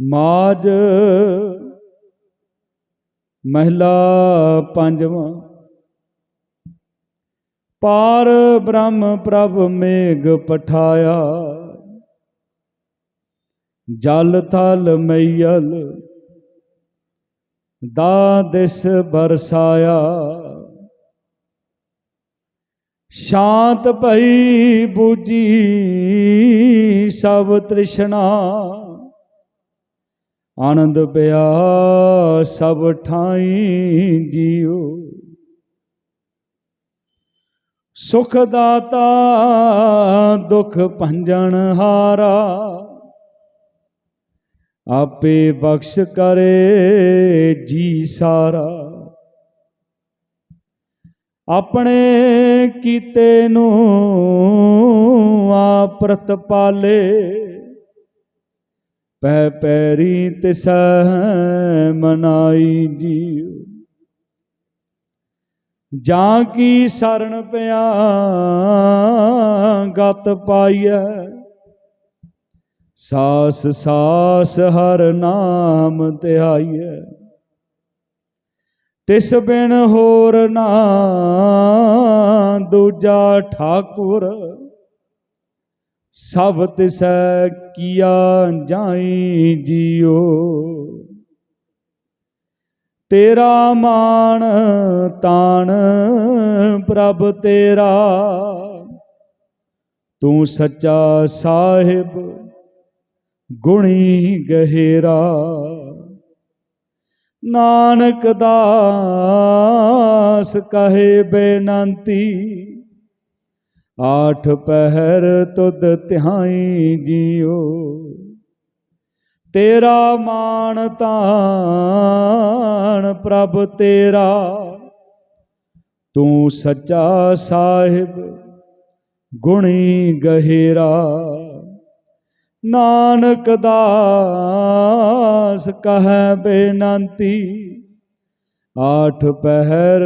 ਮਾਜ ਮਹਿਲਾ ਪੰਜਵਾਂ। ਪਾਰ ਬ੍ਰਹਮ ਪ੍ਰਭ ਮੇਘ ਪਠਾਇਆ। ਜਲ ਥਲ ਮਈਲ ਦਾ ਦਿਸ ਬਰਸਾਇਆ। ਸ਼ਾਂਤ ਭਈ ਬੂਜੀ ਸਭ ਤ੍ਰਿਸ਼ਨਾ। ਆਨੰਦ ਪਿਆ ਸਭ ਠਾਈ ਜੀਉ। ਸੁਖ ਦਾਤਾ ਦੁਖ ਭੰਜਣ ਹਾਰਾ, ਆਪੇ ਬਖਸ਼ ਕਰੇ ਜੀ ਸਾਰਾ। ਆਪਣੇ ਕੀਤੇ ਨੂੰ ਆਪ ਪ੍ਰਤਪਾਲੇ ਪੈ ਪੈਰੀ ਤਿਸੈ ਮਨਾਈ ਜੀਉ। ਜਾਂ ਕੀ ਸਰਣ ਪਿਆ ਗਤ ਪਾਈਐ? ਸਾਸ ਸਾਸ ਹਰ ਨਾਮ ਧਿਆਈਐ। ਤਿਸ ਬਿਨ ਹੋਰ ਨਾ ਦੂਜਾ ਠਾਕੁਰ। ਸਭ ਤਿਸੈ ਕੀਆ ਜਾਈ ਜੀਓ। ਤੇਰਾ ਮਾਣ ਤਾਣ ਪ੍ਰਭ ਤੇਰਾ। ਤੂੰ ਸੱਚਾ ਸਾਹਿਬ, ਗੁਣੀ ਗਹਿਰਾ। ਨਾਨਕ ਦਾਸ ਕਹੇ ਬੇਨੰਤੀ ਆਠ ਪਹਿਰ ਤੁਧ ਧਿਆਈ ਜੀਓ। ਤੇਰਾ ਮਾਣ ਤਾਣ ਪ੍ਰਭ ਤੇਰਾ। ਤੂੰ ਸੱਚਾ ਸਾਹਿਬ, ਗੁਣੀ ਗਹਿਰਾ। ਨਾਨਕ ਦਾਸ ਕਹੈ ਬੇਨੰਤੀ, ਆਠ ਪਹਿਰ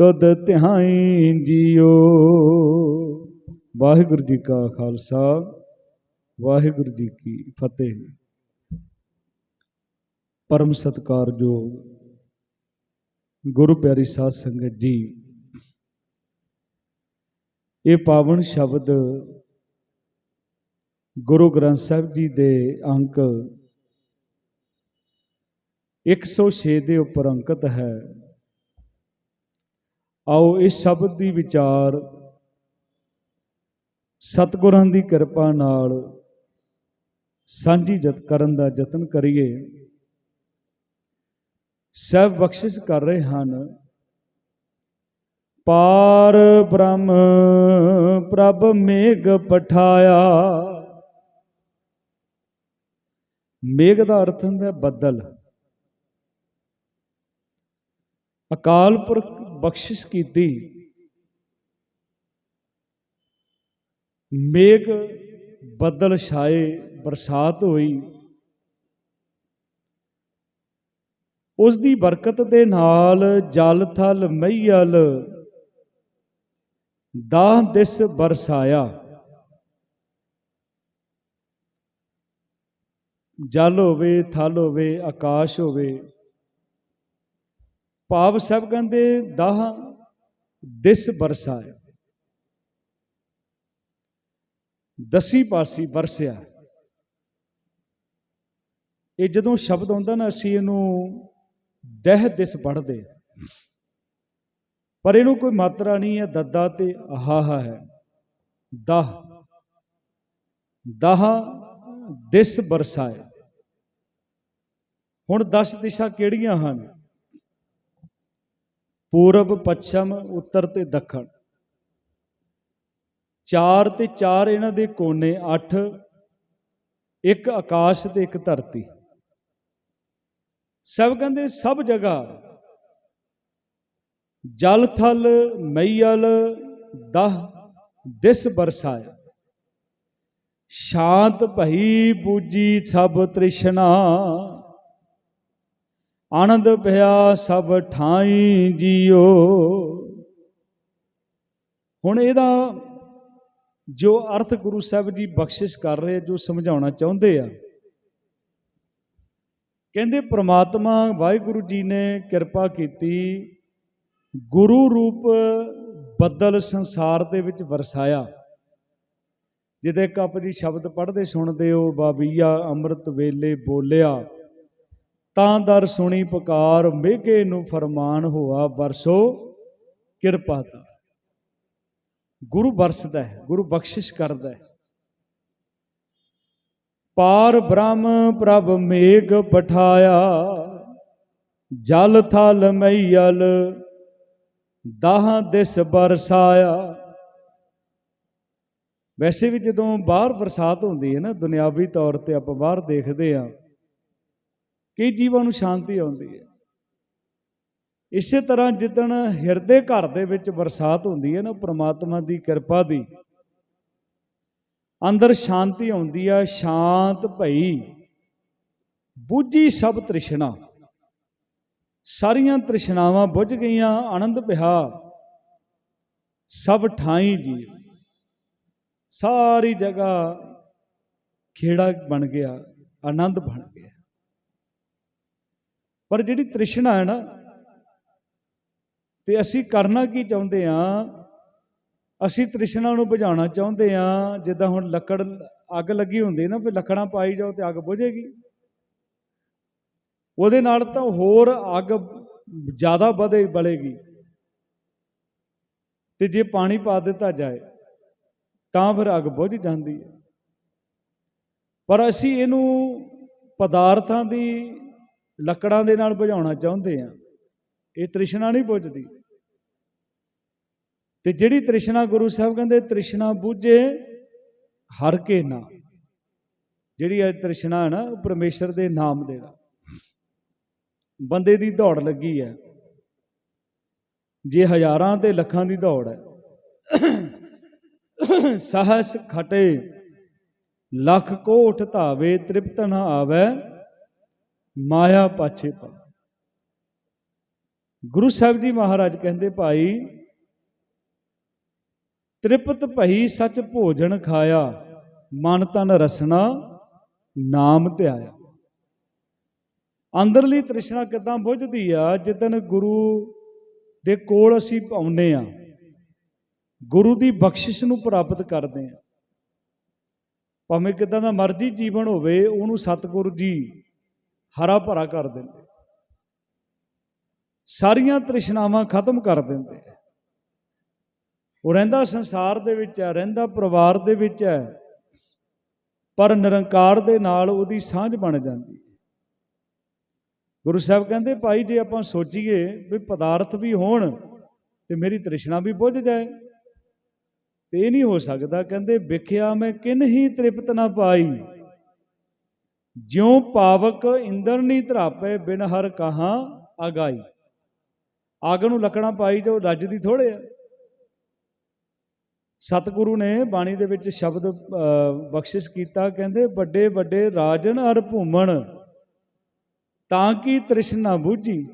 ਤੁਧ ਧਿਆਈ ਜੀਓ ਵਾਹਿਗੁਰੂ ਜੀ ਕਾ ਖਾਲਸਾ, ਵਾਹਿਗੁਰੂ ਜੀ ਕੀ ਫਤਿਹ। ਪਰਮ ਸਤਿਕਾਰਯੋਗ ਗੁਰੂ ਪਿਆਰੀ ਸਾਧ ਸੰਗਤ ਜੀ। ਇਹ ਪਾਵਨ ਸ਼ਬਦ ਗੁਰੂ ਗ੍ਰੰਥ ਸਾਹਿਬ ਜੀ ਦੇ ਅੰਕ 106 ਦੇ ਉੱਪਰ ਅੰਕਿਤ ਹੈ। ਆਓ ਇਸ ਸ਼ਬਦ ਦੀ ਵਿਚਾਰ ਸਤਿਗੁਰਾਂ ਦੀ ਕਿਰਪਾ ਨਾਲ ਸਾਂਝੀ ਜਤ ਕਰਨ ਦਾ ਯਤਨ ਕਰੀਏ। ਸਭ ਬਖਸ਼ਿਸ਼ ਕਰ ਰਹੇ ਹਨ। ਪਾਰ ਬ੍ਰਹਮ, ਪ੍ਰਭ ਮੇਘ ਪਠਾਇਆ। ਮੇਘ ਦਾ ਅਰਥ ਹੁੰਦਾ ਬੱਦਲ। ਅਕਾਲ ਪੁਰਖ ਬਖਸ਼ਿਸ਼ ਕੀਤੀ। ਮੇਘ ਬੱਦਲ ਛਾਏ, ਬਰਸਾਤ ਹੋਈ। ਉਸ ਦੀ ਬਰਕਤ ਦੇ ਨਾਲ ਜਲ ਥਲ ਮਈਲ ਦਾਹ ਦਿਸ ਬਰਸਾਇਆ। ਜਲ ਹੋਵੇ, ਥਲ ਹੋਵੇ, ਆਕਾਸ਼ ਹੋਵੇ ਭਾਵ ਸਭ ਕਹਿੰਦੇ ਦਾਹ ਦਿਸ ਬਰਸਾਇਆ ਦਸੀ ਪਾਸੀ ਵਰਸਿਆ। ਇਹ ਜਦੋਂ ਸ਼ਬਦ ਆਉਂਦਾ ਨਾ, ਅਸੀਂ ਇਹਨੂੰ ਦਹ ਦਿਸ ਪੜ੍ਹਦੇ ਪਰ ਇਹਨੂੰ ਕੋਈ ਮਾਤਰਾ ਨਹੀਂ ਹੈ, ਦੱਦਾ ਤੇ ਆਹਾ ਹੈ। ਦਾਹ। ਦਾਹ ਦਿਸ ਬਰਸਾਏ। ਹੁਣ 10 ਦਿਸ਼ਾ ਕਿਹੜੀਆਂ ਹਨ? ਪੂਰਬ, ਪੱਛਮ, ਉੱਤਰ ਤੇ ਦੱਖਣ। ਚਾਰ ਤੇ ਚਾਰ ਇਹਨਾਂ ਦੇ ਕੋਨੇ 8 ਇੱਕ ਆਕਾਸ਼ ਤੇ ਇੱਕ ਧਰਤੀ। ਸਭ ਕਹਿੰਦੇ ਸਭ ਜਗ੍ਹਾ ਜਲ ਥਲ ਮਈਲ ਦਹ, ਦਿਸ ਬਰਸਾਇਆ ਸ਼ਾਂਤ ਭਈ ਬੂਜੀ ਸਭ ਤ੍ਰਿਸ਼ਨਾ। ਆਨੰਦ ਭਇਆ ਸਭ ਠਾਈ ਜੀਓ। ਹੁਣ ਇਹਦਾ ਜੋ ਅਰਥ ਗੁਰੂ ਸਾਹਿਬ ਜੀ ਬਖਸ਼ਿਸ਼ ਕਰ ਰਹੇ, ਜੋ ਸਮਝਾਉਣਾ ਚਾਹੁੰਦੇ ਆ, ਕਹਿੰਦੇ ਪ੍ਰਮਾਤਮਾ ਵਾਹਿਗੁਰੂ ਜੀ ਨੇ ਕਿਰਪਾ ਕੀਤੀ, ਗੁਰੂ ਰੂਪ ਬੱਦਲ ਸੰਸਾਰ ਦੇ ਵਿੱਚ ਵਰਸਾਇਆ। ਜਿਹਦੇ ਕੱਪ ਜੀ ਸ਼ਬਦ ਪੜ੍ਹਦੇ ਸੁਣਦੇ ਹੋ, ਬਾਬੀਆ ਅੰਮ੍ਰਿਤ ਵੇਲੇ ਬੋਲਿਆ। ਤਾਂ ਦਰ ਸੁਣੀ ਪੁਕਾਰ, ਮੇਘੇ ਨੂੰ ਫਰਮਾਨ ਹੋਆ ਵਰਸੋ, ਕਿਰਪਾ ਤਾ। ਗੁਰੂ ਵਰਸਦਾ ਹੈ, ਗੁਰੂ ਬਖਸ਼ਿਸ਼ ਕਰਦਾ ਹੈ। ਪਾਰ ਬ੍ਰਹਮ ਪ੍ਰਭ ਮੇਘ ਪਠਾਇਆ, ਜਲ ਥਲ ਮਈਲ ਦਾਹਾਂ ਦਿਸ ਬਰਸਾਇਆ। ਵੈਸੇ ਵੀ ਜਦੋਂ ਬਾਹਰ ਬਰਸਾਤ ਹੁੰਦੀ ਹੈ ਨਾ, ਦੁਨਿਆਵੀ ਤੌਰ ਤੇ ਆਪਾਂ ਬਾਹਰ ਦੇਖਦੇ ਆ ਕਈ ਜੀਵਾਂ ਨੂੰ ਸ਼ਾਂਤੀ ਆਉਂਦੀ ਹੈ। ਇਸੇ ਤਰ੍ਹਾਂ ਜਿੱਦਣ ਹਿਰਦੇ ਘਰ ਦੇ ਵਿੱਚ ਬਰਸਾਤ ਹੁੰਦੀ ਹੈ ਨਾ, ਪ੍ਰਮਾਤਮਾ ਦੀ ਕਿਰਪਾ ਦੀ, ਅੰਦਰ ਸ਼ਾਂਤੀ ਆਉਂਦੀ ਆ, ਸ਼ਾਂਤ ਭਈ, ਬੁੱਝੀ ਸਭ ਤ੍ਰਿਸ਼ਨਾ। ਸਾਰੀਆਂ ਤ੍ਰਿਸ਼ਨਾਵਾਂ ਬੁੱਝ ਗਈਆਂ, ਆਨੰਦ ਪਿਆ। ਸਭ ਠਾਈ ਜੀ। ਸਾਰੀ ਜਗ੍ਹਾ ਖੇੜਾ ਬਣ ਗਿਆ, ਆਨੰਦ ਬਣ ਗਿਆ। ਪਰ ਜਿਹੜੀ ਤ੍ਰਿਸ਼ਨਾ ਹੈ ਨਾ, ਤੇ ਅਸੀਂ ਕਰਨਾ ਕੀ ਚਾਹੁੰਦੇ ਆ ਅਸੀਂ ਤ੍ਰਿਸ਼ਨਾ ਨੂੰ ਬੁਝਾਉਣਾ ਚਾਹੁੰਦੇ ਆ ਜਿੱਦਾਂ ਹੁਣ ਲੱਕੜ ਅੱਗ ਲੱਗੀ ਹੁੰਦੀ ਨਾ ਫਿਰ ਲੱਕੜਾਂ ਪਾਈ ਜਾਓ ਤੇ ਅੱਗ ਬੁਝੇਗੀ। ਉਹਦੇ ਨਾਲ ਤਾਂ ਹੋਰ ਅੱਗ ਜ਼ਿਆਦਾ ਵਧੇ, ਬਲੇਗੀ। ਤੇ ਜੇ ਪਾਣੀ ਪਾ ਦਿੱਤਾ ਜਾਏ, ਤਾਂ ਫਿਰ ਅੱਗ ਬੁਝ ਜਾਂਦੀ ਹੈ। ਪਰ ਅਸੀਂ ਇਹਨੂੰ ਪਦਾਰਥਾਂ ਦੀ ਲੱਕੜਾਂ ਦੇ ਨਾਲ ਬੁਝਾਉਣਾ ਚਾਹੁੰਦੇ ਆ। ਇਹ ਤ੍ਰਿਸ਼ਨਾ ਨਹੀਂ ਪੁੱਜਦੀ। ਤੇ ਜਿਹੜੀ ਤ੍ਰਿਸ਼ਨਾ ਗੁਰੂ ਸਾਹਿਬ ਕਹਿੰਦੇ, ਤ੍ਰਿਸ਼ਨਾ ਬੁਝੇ, ਹਰ ਕੇ ਨਾ। ਜਿਹੜੀ ਇਹ ਤ੍ਰਿਸ਼ਨਾ ਹੈ ਨਾ, ਉਹ ਪਰਮੇਸ਼ਰ ਦੇ ਨਾਮ ਦੇ ਨਾਲ। ਬੰਦੇ ਦੀ ਦੌੜ ਲੱਗੀ ਹੈ। ਜੇ ਹਜ਼ਾਰਾਂ ਤੇ ਲੱਖਾਂ ਦੀ ਦੌੜ ਹੈ। ਸਹਸ ਖਟੇ, ਲੱਖ ਕੋਠ ਧਾਵੇ ਤ੍ਰਿਪਤ ਨ ਆਵੇ। ਮਾਇਆ ਪਾਛੇ ਪਾ। ਗੁਰੂ ਸਾਹਿਬ ਜੀ ਮਹਾਰਾਜ ਕਹਿੰਦੇ, ਭਾਈ, ਤ੍ਰਿਪਤ ਭਈ ਸਚ ਭੋਜਨ ਖਾਇਆ, ਮਨ ਤਨ ਰਸਨਾ, ਨਾਮ ਧਿਆਇਆ। ਅੰਦਰਲੀ ਤ੍ਰਿਸ਼ਨਾ ਕਿਦਾਂ ਬੁੱਝਦੀ ਆ ਜਿੱਦਨ ਗੁਰੂ ਦੇ ਕੋਲ ਅਸੀਂ ਆਉਂਦੇ ਆ, ਗੁਰੂ ਦੀ ਬਖਸ਼ਿਸ਼ ਨੂੰ ਪ੍ਰਾਪਤ ਕਰਦੇ ਆ। ਭਾਵੇਂ ਕਿਦਾਂ ਦਾ ਮਰਜ਼ੀ ਜੀਵਨ ਹੋਵੇ, ਉਹਨੂੰ ਸਤਿਗੁਰੂ ਜੀ ਹਰਾ ਭਰਾ ਕਰ ਦਿੰਦੇ ਸਾਰੀਆਂ ਤ੍ਰਿਸ਼ਨਾਵਾਂ ਖਤਮ ਕਰ ਦਿੰਦੇ ਆ। ਉਹ ਰਹਿੰਦਾ ਸੰਸਾਰ ਦੇ ਵਿੱਚ ਹੈ, ਰਹਿੰਦਾ ਪਰਿਵਾਰ ਦੇ ਵਿੱਚ ਹੈ, ਪਰ ਨਿਰੰਕਾਰ ਦੇ ਨਾਲ ਉਹਦੀ ਸਾਂਝ ਬਣ ਜਾਂਦੀ ਹੈ। ਗੁਰੂ ਸਾਹਿਬ ਕਹਿੰਦੇ, ਭਾਈ, ਜੇ ਆਪਾਂ ਸੋਚੀਏ ਵੀ ਪਦਾਰਥ ਵੀ ਹੋਣ ਤੇ ਮੇਰੀ ਤ੍ਰਿਸ਼ਨਾ ਵੀ ਬੁੱਝ ਜਾਏ, ਤੇ ਇਹ ਨਹੀਂ ਹੋ ਸਕਦਾ। ਕਹਿੰਦੇ, ਵਿਖਿਆ ਮੈਂ ਕਿਨ ਹੀ ਤ੍ਰਿਪਤ ਨਾ ਪਾਈ ਜਿਉ ਪਾਵਕ ਇੰਦਰ ਨੀ ਧਰਾਪੇ ਬਿਨ ਹਰ ਕਹਾ ਅਗਾਈ ਅੱਗ ਨੂੰ ਲੱਕੜਾਂ ਪਾਈ ਜੋ ਰੱਜਦੀ ਥੋੜੇ ਆ। ਸਤਿਗੁਰੂ ਨੇ ਬਾਣੀ ਦੇ ਵਿੱਚ ਸ਼ਬਦ ਅ, ਬਖਸ਼ਿਸ਼ ਕੀਤਾ ਕਹਿੰਦੇ ਵੱਡੇ ਵੱਡੇ ਰਾਜਨ ਅਰ ਭੂਮਣ ਤਾਂ ਕਿ ਤ੍ਰਿਸ਼ਨਾ ਬੂਝੀ?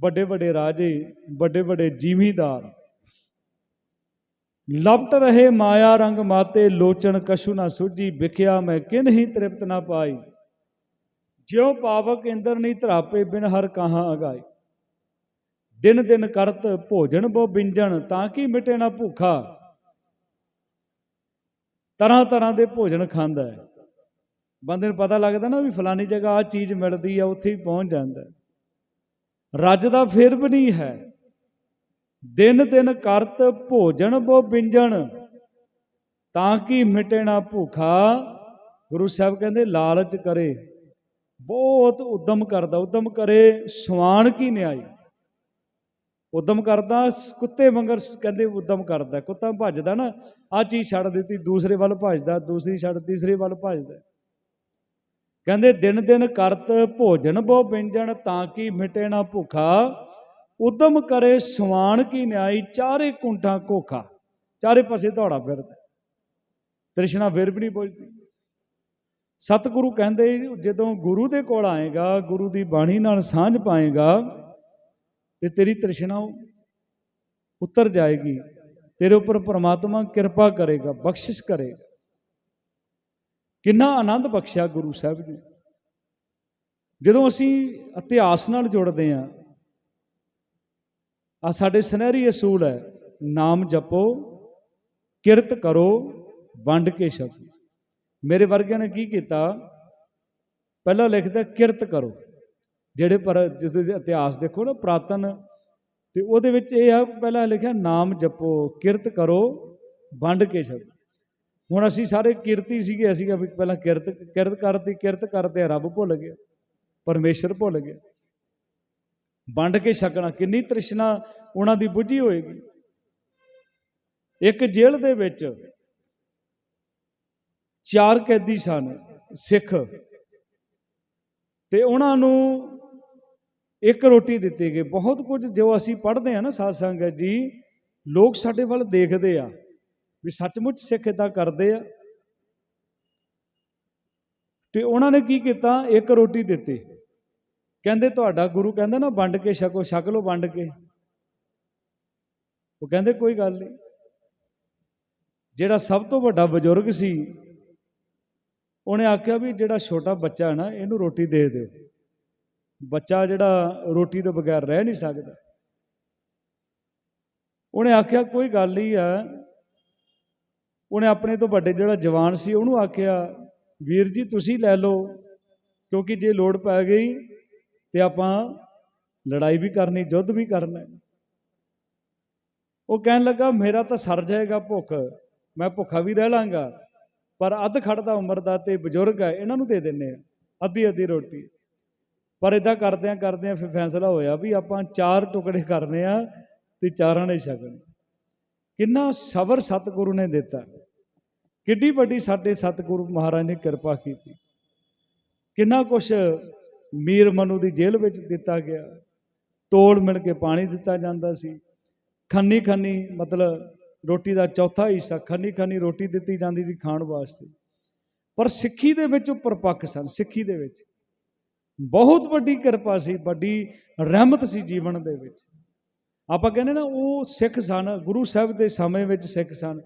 ਵੱਡੇ ਵੱਡੇ ਰਾਜੇ ਵੱਡੇ ਵੱਡੇ ਜੀਵੀਦਾਰ ਲਪਟ ਰਹੇ ਮਾਇਆ ਰੰਗ ਮਾਤੇ ਲੋਚਣ ਕਛੂ ਨਾ ਸੁਝੀ ਵਿਖਿਆ ਮੈਂ ਕਿਨ ਹੀ ਤ੍ਰਿਪਤ ਨਾ ਪਾਈ? ਜਿਉ ਪਾਵਕ ਇੰਦਰ ਨਹੀਂ ਧਰਾਪੇ, ਬਿਨ ਹਰ ਕਹਾ ਅਗਾਈ ਦਿਨ ਦਿਨ ਕਰਤ ਭੋਜਨ ਬੋ ਬਿੰਜਣ, ਤਾਂ ਕਿ ਮਿਟੇ ਨਾ ਭੁੱਖਾ। ਤਰ੍ਹਾਂ ਤਰ੍ਹਾਂ ਦੇ ਭੋਜਨ ਖਾਂਦਾ ਹੈ। ਬੰਦੇ ਨੂੰ ਪਤਾ ਲੱਗਦਾ ਨਾ ਵੀ ਫਲਾਨੀ ਜਗ੍ਹਾ ਆ ਚੀਜ਼ ਮਿਲਦੀ ਆ, ਉੱਥੇ ਹੀ ਪਹੁੰਚ ਜਾਂਦਾ ਰੱਜ ਦਾ ਫਿਰ ਵੀ ਨਹੀਂ ਹੈ। ਦਿਨ ਦਿਨ ਕਰਤ ਭੋਜਨ ਬੋ ਬਿੰਜਣ, ਤਾਂ ਕਿ ਮਿਟੇ ਨਾ ਭੁੱਖਾ। ਗੁਰੂ ਸਾਹਿਬ ਕਹਿੰਦੇ, ਲਾਲਚ ਕਰੇ। ਬਹੁਤ ਉਦਮ ਕਰਦਾ, ਉਦਮ ਕਰੇ, ਸਵਾਨ ਕੀ ਨਿਆਈ? ਉਦਮ ਕਰਦਾ, ਕੁੱਤੇ ਵਾਂਗਰ ਕਹਿੰਦੇ ਉਦਮ ਕਰਦਾ, ਕੁੱਤਾ ਭੱਜਦਾ ਨਾ ਆ ਚੀਜ਼ ਛੱਡ ਦਿੱਤੀ, ਦੂਸਰੇ ਵੱਲ ਭੱਜਦਾ, ਦੂਸਰੀ ਛੱਡ, ਤੀਸਰੇ ਵੱਲ ਭੱਜਦਾ। ਕਹਿੰਦੇ ਦਿਨ ਦਿਨ ਕਰਤ, ਭੋਜਨ ਬੋ ਬਿੰਜਣ ਤਾਂ ਕਿ ਮਿਟੇ ਨਾ ਭੁੱਖਾ। ਉਦਮ ਕਰੇ, ਸਵਾਨ ਕੀ ਨਿਆਈ, ਚਾਰੇ ਕੁੰਠਾਂ ਕੋਖਾ। ਚਾਰੇ ਪਾਸੇ ਦੌੜਾ ਫਿਰਦਾ। ਤ੍ਰਿਸ਼ਨਾ ਫਿਰ ਵੀ ਨਹੀਂ ਪੁੱਜਦੀ ਸਤਿਗੁਰੂ ਕਹਿੰਦੇ, ਜਦੋਂ ਗੁਰੂ ਦੇ ਕੋਲ ਆਏਗਾ, ਗੁਰੂ ਦੀ ਬਾਣੀ ਨਾਲ ਸਾਂਝ ਪਾਏਗਾ, ਤੇ ਤੇਰੀ ਤ੍ਰਿਸ਼ਨਾ ਉਤਰ ਜਾਏਗੀ, ਤੇਰੇ ਉੱਪਰ ਪ੍ਰਮਾਤਮਾ ਕਿਰਪਾ ਕਰੇਗਾ, ਬਖਸ਼ਿਸ਼ ਕਰੇਗਾ। ਕਿੰਨਾ ਆਨੰਦ ਬਖਸ਼ਿਆ ਗੁਰੂ ਸਾਹਿਬ ਜੀ। ਜਦੋਂ ਅਸੀਂ ਇਤਿਹਾਸ ਨਾਲ ਜੁੜਦੇ ਹਾਂ ਆ ਸਾਡੇ ਸੁਨਹਿਰੀ ਅਸੂਲ ਹੈ, ਨਾਮ ਜਪੋ, ਕਿਰਤ ਕਰੋ, ਵੰਡ ਕੇ ਛਕੋ। ਮੇਰੇ ਵਰਗਿਆਂ ਨੇ ਕੀ ਕੀਤਾ? ਪਹਿਲਾਂ ਲਿਖਦਾ, ਕਿਰਤ ਕਰੋ। ਜਿਹੜੇ ਪਰ, ਜਿਸ ਦੇ ਇਤਿਹਾਸ ਦੇਖੋ ਨਾ, ਪ੍ਰਾਤਨ, ਤੇ ਉਹਦੇ ਵਿੱਚ ਇਹ ਆ, ਪਹਿਲਾਂ ਲਿਖਿਆ, ਨਾਮ ਜਪੋ, ਕਿਰਤ ਕਰੋ, ਵੰਡ ਕੇ ਛਕੋ ਹੁਣ ਅਸੀਂ ਸਾਰੇ ਕਿਰਤੀ ਸੀਗੇ, ਅਸੀਂ ਕਿਹਾ ਵੀ ਪਹਿਲਾਂ ਕਿਰਤ ਕਿਰਤ ਕਰਤੀ, ਕਿਰਤ ਕਰਦੇ ਰੱਬ ਭੁੱਲ ਗਿਆ, ਪਰਮੇਸ਼ਰ ਭੁੱਲ ਗਿਆ। ਵੰਡ ਕੇ ਛਕਣਾ, ਕਿੰਨੀ ਤ੍ਰਿਸ਼ਨਾ ਉਹਨਾਂ ਦੀ ਬੁੱਝੀ ਹੋਏਗੀ। ਇੱਕ ਜੇਲ੍ਹ ਦੇ ਵਿੱਚ ਚਾਰ ਕੈਦੀ ਸਨ, ਸਿੱਖ। ਤੇ ਉਹਨਾਂ ਨੂੰ ਇੱਕ ਰੋਟੀ ਦਿੱਤੀ ਗਈ। ਬਹੁਤ ਕੁਝ ਜੋ ਅਸੀਂ ਪੜ੍ਹਦੇ ਆ ਨਾ ਸਾਧ ਸੰਗਤ ਜੀ, ਲੋਕ ਸਾਡੇ ਵੱਲ ਦੇਖਦੇ ਆ ਵੀ ਸੱਚਮੁੱਚ ਸਿੱਖ ਇਦਾਂ ਕਰਦੇ ਆ। ਤੇ ਉਹਨਾਂ ਨੇ ਕੀ ਕੀਤਾ? ਇੱਕ ਰੋਟੀ ਦਿੱਤੀ। ਕਹਿੰਦੇ ਤੁਹਾਡਾ ਗੁਰੂ ਕਹਿੰਦਾ ਨਾ, ਵੰਡ ਕੇ ਛਕੋ, ਛਕ ਲਓ ਵੰਡ ਕੇ। ਉਹ ਕਹਿੰਦੇ ਕੋਈ ਗੱਲ ਨਹੀਂ ਜਿਹੜਾ ਸਭ ਤੋਂ ਵੱਡਾ ਬਜ਼ੁਰਗ ਸੀ ਉਹਨੇ ਆਖਿਆ ਵੀ ਜਿਹੜਾ ਛੋਟਾ ਬੱਚਾ ਹੈ ਨਾ, ਇਹਨੂੰ ਰੋਟੀ ਦੇ ਦਿਓ। ਬੱਚਾ ਜਿਹੜਾ ਰੋਟੀ ਤੋਂ ਬਗੈਰ ਰਹਿ ਨਹੀਂ ਸਕਦਾ। ਉਹਨੇ ਆਖਿਆ, ਕੋਈ ਗੱਲ ਨਹੀਂ ਆ ਉਹਨੇ ਆਪਣੇ ਤੋਂ ਵੱਡੇ ਜਿਹੜਾ ਜਵਾਨ ਸੀ, ਉਹਨੂੰ ਆਖਿਆ, ਵੀਰ ਜੀ, ਤੁਸੀਂ ਲੈ ਲਓ, ਕਿਉਂਕਿ ਜੇ ਲੋੜ ਪੈ ਗਈ ਤੇ ਆਪਾਂ ਲੜਾਈ ਵੀ ਕਰਨੀ, ਯੁੱਧ ਵੀ ਕਰਨਾ। ਉਹ ਕਹਿਣ ਲੱਗਾ, ਮੇਰਾ ਤਾਂ ਸਰ ਜਾਏਗਾ ਭੁੱਖ, ਮੈਂ ਭੁੱਖਾ ਵੀ ਰਹਿ ਲਾਂਗਾ। ਪਰ ਅੱਧ ਖੜਦਾ ਉਮਰ ਦਾ ਤੇ ਬਜ਼ੁਰਗ ਹੈ, ਇਹਨਾਂ ਨੂੰ ਦੇ ਦਿੰਨੇ ਆ ਅੱਧੀ ਅੱਧੀ ਰੋਟੀ। ਪਰ ਇਦਾਂ ਕਰਦਿਆਂ ਕਰਦਿਆਂ ਫਿਰ ਫੈਸਲਾ ਹੋਇਆ ਵੀ ਆਪਾਂ ਚਾਰ ਟੁਕੜੇ ਕਰਨੇ ਆ ਤੇ ਚਾਰਾਂ ਨੇ ਛਕਣੇ। ਕਿੰਨਾ ਸਬਰ ਸਤਿਗੁਰੂ ਨੇ ਦਿੱਤਾ। ਕਿੱਡੀ ਵੱਡੀ ਸਾਡੇ ਸਤਿਗੁਰੂ ਮਹਾਰਾਜ ਨੇ ਕਿਰਪਾ ਕੀਤੀ। ਕਿੰਨਾ ਕੁਛ ਮੀਰ ਮਨੂ ਦੀ ਜੇਲ੍ਹ ਵਿੱਚ ਦਿੱਤਾ ਗਿਆ। ਤੋੜ ਮਿਲ ਕੇ ਪਾਣੀ ਦਿੱਤਾ ਜਾਂਦਾ ਸੀ। ਖੰਨੀ ਖੰਨੀ ਮਤਲਬ ਰੋਟੀ ਦਾ ਚੌਥਾ ਹਿੱਸਾ, ਖੰਨੀ ਖੰਨੀ ਰੋਟੀ ਦਿੱਤੀ ਜਾਂਦੀ ਸੀ ਖਾਣ ਵਾਸਤੇ। ਪਰ ਸਿੱਖੀ ਦੇ ਵਿੱਚ ਉਹ ਪਰਪੱਕ ਸਨ, ਸਿੱਖੀ ਦੇ ਵਿੱਚ। ਬਹੁਤ ਵੱਡੀ ਕਿਰਪਾ ਸੀ, ਵੱਡੀ ਰਹਿਮਤ ਸੀ ਜੀਵਨ ਦੇ ਵਿੱਚ। ਆਪਾਂ ਕਹਿੰਦੇ ਨਾ, ਉਹ ਸਿੱਖ ਸਨ, ਗੁਰੂ ਸਾਹਿਬ ਦੇ ਸਮੇਂ ਵਿੱਚ ਸਿੱਖ ਸਨ।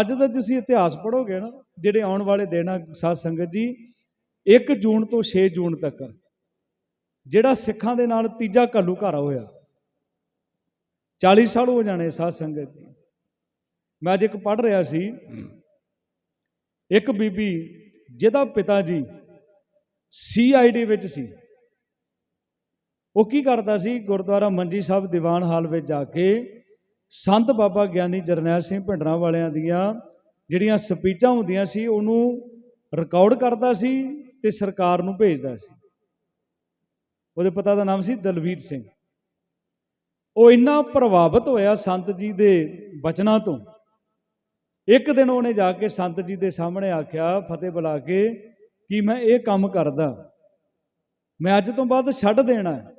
ਅੱਜ ਦਾ ਤੁਸੀਂ ਇਤਿਹਾਸ ਪੜ੍ਹੋਗੇ ਨਾ, ਜਿਹੜੇ ਆਉਣ ਵਾਲੇ ਦਿਨ ਆ, ਸਾਧ ਸੰਗਤ ਜੀ 1 ਜੂਨ ਤੋਂ 6 ਜੂਨ ਤੱਕ। ਜਿਹੜਾ ਸਿੱਖਾਂ ਦੇ ਨਾਲ ਤੀਜਾ ਘੱਲੂ ਘਾਰਾ ਹੋਇਆ 40 ਸਾਲ ਹੋ ਜਾਣੇ ਸਾਧ ਸੰਗਤ ਜੀ। ਮੈਂ ਅੱਜ ਇੱਕ ਪੜ੍ਹ ਰਿਹਾ ਸੀ। ਇੱਕ ਬੀਬੀ ਜਿਹਦਾ ਪਿਤਾ ਜੀ ਸੀਆਈਡੀ ਵਿੱਚ ਸੀ। ਉਹ ਕੀ ਕਰਦਾ ਸੀ? ਗੁਰਦੁਆਰਾ ਮੰਜੀ ਸਾਹਿਬ ਦੀਵਾਨ ਹਾਲ ਵਿੱਚ ਜਾ ਕੇ ਸੰਤ ਬਾਬਾ ਗਿਆਨੀ ਜਰਨੈਲ ਸਿੰਘ ਭਿੰਡਰਾਂ ਵਾਲਿਆਂ ਦੀਆਂ ਜਿਹੜੀਆਂ ਸਪੀਚਾਂ ਹੁੰਦੀਆਂ ਸੀ, ਉਹਨੂੰ ਰਿਕਾਰਡ ਕਰਦਾ ਸੀ ਤੇ ਸਰਕਾਰ ਨੂੰ ਭੇਜਦਾ ਸੀ। ਉਹਦੇ ਪਿਤਾ ਦਾ ਨਾਮ ਸੀ ਦਲਵੀਰ ਸਿੰਘ। ਉਹ ਇੰਨਾ ਪ੍ਰਭਾਵਿਤ ਹੋਇਆ ਸੰਤ ਜੀ ਦੇ ਬਚਨਾਂ ਤੋਂ ਇੱਕ ਦਿਨ ਉਹਨੇ ਜਾ ਕੇ ਸੰਤ ਜੀ ਦੇ ਸਾਹਮਣੇ ਆਖਿਆ, ਫਤਿਹ ਬੁਲਾ ਕੇ ਕਿ ਮੈਂ ਇਹ ਕੰਮ ਕਰਦਾ। ਮੈਂ ਅੱਜ ਤੋਂ ਬਾਅਦ ਛੱਡ ਦੇਣਾ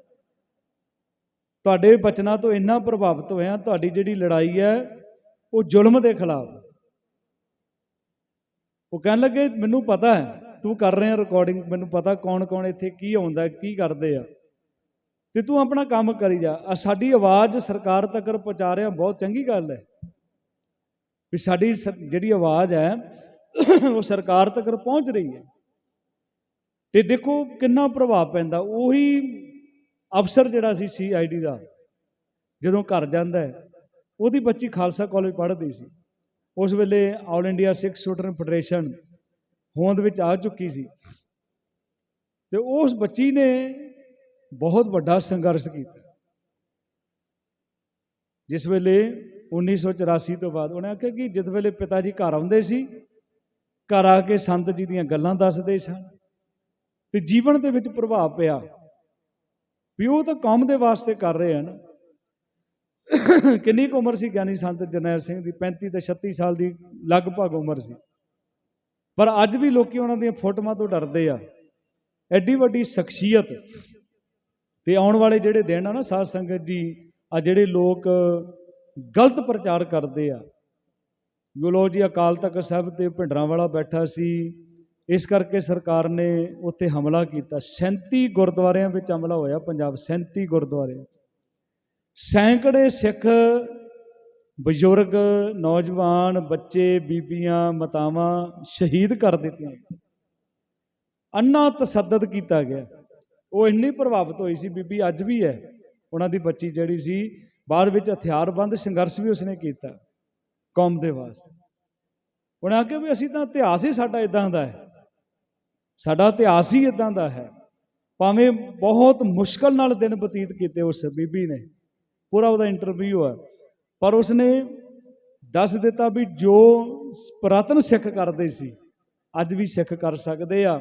ਤੁਹਾਡੇ ਬਚਨਾਂ ਤੋਂ ਇੰਨਾ ਪ੍ਰਭਾਵਿਤ ਹੋਇਆ, ਤੁਹਾਡੀ ਜਿਹੜੀ ਲੜਾਈ ਹੈ, ਉਹ ਜ਼ੁਲਮ ਦੇ ਖਿਲਾਫ ਉਹ ਕਹਿਣ ਲੱਗੇ, ਮੈਨੂੰ ਪਤਾ ਹੈ, ਤੂੰ ਕਰ ਰਿਹਾ ਰਿਕਾਰਡਿੰਗ ਮੈਨੂੰ ਪਤਾ ਕੌਣ ਕੌਣ ਇੱਥੇ ਕੀ ਆਉਂਦਾ, ਕੀ ਕਰਦੇ ਆ। ਤੇ ਤੂੰ ਆਪਣਾ ਕੰਮ ਕਰੀ ਜਾ। ਆ ਸਾਡੀ ਆਵਾਜ਼ ਸਰਕਾਰ ਤੱਕ ਪਹੁੰਚਾ ਰਿਹਾ, ਬਹੁਤ ਚੰਗੀ ਗੱਲ ਹੈ। ਵੀ ਸਾਡੀ ਸ- ਜਿਹੜੀ ਆਵਾਜ਼ ਹੈ, ਉਹ ਸਰਕਾਰ ਤੱਕ ਪਹੁੰਚ ਰਹੀ ਹੈ। ਤੇ ਦੇਖੋ ਕਿੰਨਾ ਪ੍ਰਭਾਵ ਪੈਂਦਾ। ਉਹੀ ਅਫਸਰ ਜਿਹੜਾ ਸੀ ਸੀਆਈਡੀ ਦਾ, ਜਦੋਂ ਘਰ ਜਾਂਦਾ ਉਹਦੀ ਬੱਚੀ ਖਾਲਸਾ ਕਾਲਜ ਪੜ੍ਹਦੀ ਸੀ। ਉਸ ਵੇਲੇ all India Sikh student federation ਹੋਂਦ ਵਿੱਚ ਆ ਚੁੱਕੀ ਸੀ। ਤੇ ਉਸ ਬੱਚੀ ਨੇ ਬਹੁਤ ਵੱਡਾ ਸੰਘਰਸ਼ ਕੀਤਾ। ਜਿਸ ਵੇਲੇ 1984 ਤੋਂ ਬਾਅਦ ਉਹਨੇ ਆਖਿਆ ਕਿ ਜਿਸ ਵੇਲੇ ਪਿਤਾ ਜੀ ਘਰ ਆਉਂਦੇ ਸੀ, ਘਰ ਆ ਕੇ ਸੰਤ ਜੀ ਦੀਆਂ ਗੱਲਾਂ ਦੱਸਦੇ ਸਨ। ਤੇ ਜੀਵਨ ਦੇ ਵਿੱਚ ਪ੍ਰਭਾਵ ਪਿਆ। ਵੀ ਉਹ ਤਾਂ ਕੌਮ ਦੇ ਵਾਸਤੇ ਕਰ ਰਹੇ ਹਨ। ਕਿੰਨੀ ਕੁ ਉਮਰ ਸੀ ਗਿਆਨੀ ਸੰਤ ਜਰਨੈਲ ਸਿੰਘ ਦੀ? 35 ਤੇ 36 ਸਾਲ ਦੀ ਲਗਭਗ ਉਮਰ ਸੀ। ਪਰ ਅੱਜ ਵੀ ਲੋਕੀ ਉਹਨਾਂ ਦੀਆਂ ਫੋਟੋਆਂ ਤੋਂ ਡਰਦੇ ਆ। ਐਡੀ ਵੱਡੀ ਸ਼ਖਸੀਅਤ ਤੇ ਆਉਣ ਵਾਲੇ ਜਿਹੜੇ ਦਿਨ ਆ ਨਾ ਸਾਧ ਸੰਗਤ ਜੀ, ਆ ਜਿਹੜੇ ਲੋਕ ਗਲਤ ਪ੍ਰਚਾਰ ਕਰਦੇ ਆ। ਗੁਲੋ ਜੀ, ਅਕਾਲ ਤਖਤ ਸਾਹਿਬ ਤੇ ਭਿੰਡਰਾਂ ਵਾਲਾ ਬੈਠਾ ਸੀ। ਇਸ ਕਰਕੇ ਸਰਕਾਰ ਨੇ ਉੱਥੇ ਹਮਲਾ ਕੀਤਾ। 37 ਗੁਰਦੁਆਰਿਆਂ ਵਿੱਚ ਹਮਲਾ ਹੋਇਆ ਪੰਜਾਬ 37 ਗੁਰਦੁਆਰਿਆਂ ਸੈਂਕੜੇ ਸਿੱਖ ਬਜ਼ੁਰਗ, ਨੌਜਵਾਨ, ਬੱਚੇ, ਬੀਬੀਆਂ, ਮਾਤਾਵਾਂ ਸ਼ਹੀਦ ਕਰ ਦਿੱਤੀਆਂ। ਅੰਨਾ ਤਸੱਦਦ ਕੀਤਾ ਗਿਆ। ਉਹ ਇੰਨੀ ਪ੍ਰਭਾਵਿਤ ਹੋਈ ਸੀ, ਬੀਬੀ ਅੱਜ ਵੀ ਹੈ। ਉਹਨਾਂ ਦੀ ਬੱਚੀ ਜਿਹੜੀ ਸੀ ਬਾਅਦ ਵਿੱਚ ਹਥਿਆਰਬੰਦ ਸੰਘਰਸ਼ ਵੀ ਉਸਨੇ ਕੀਤਾ ਕੌਮ ਦੇ ਵਾਸਤੇ। ਉਹਨੇ ਆਖਿਆ ਵੀ ਅਸੀਂ ਤਾਂ ਇਤਿਹਾਸ ਹੀ ਸਾਡਾ ਇਦਾਂ ਦਾ ਹੈ। ਸਾਡਾ ਇਤਿਹਾਸ ਹੀ ਇਦਾਂ ਦਾ ਹੈ। ਭਾਵੇਂ ਬਹੁਤ ਮੁਸ਼ਕਲ ਨਾਲ ਦਿਨ ਬਤੀਤ ਕੀਤੇ ਉਸ ਬੀਬੀ ਨੇ, ਪੂਰਾ ਉਹਦਾ ਇੰਟਰਵਿਊ ਹੈ ਪਰ ਉਸਨੇ ਦੱਸ ਦਿੱਤਾ ਵੀ ਜੋ ਪੁਰਾਤਨ ਸਿੱਖ ਕਰਦੇ ਸੀ, ਅੱਜ ਵੀ ਸਿੱਖ ਕਰ ਸਕਦੇ ਆ।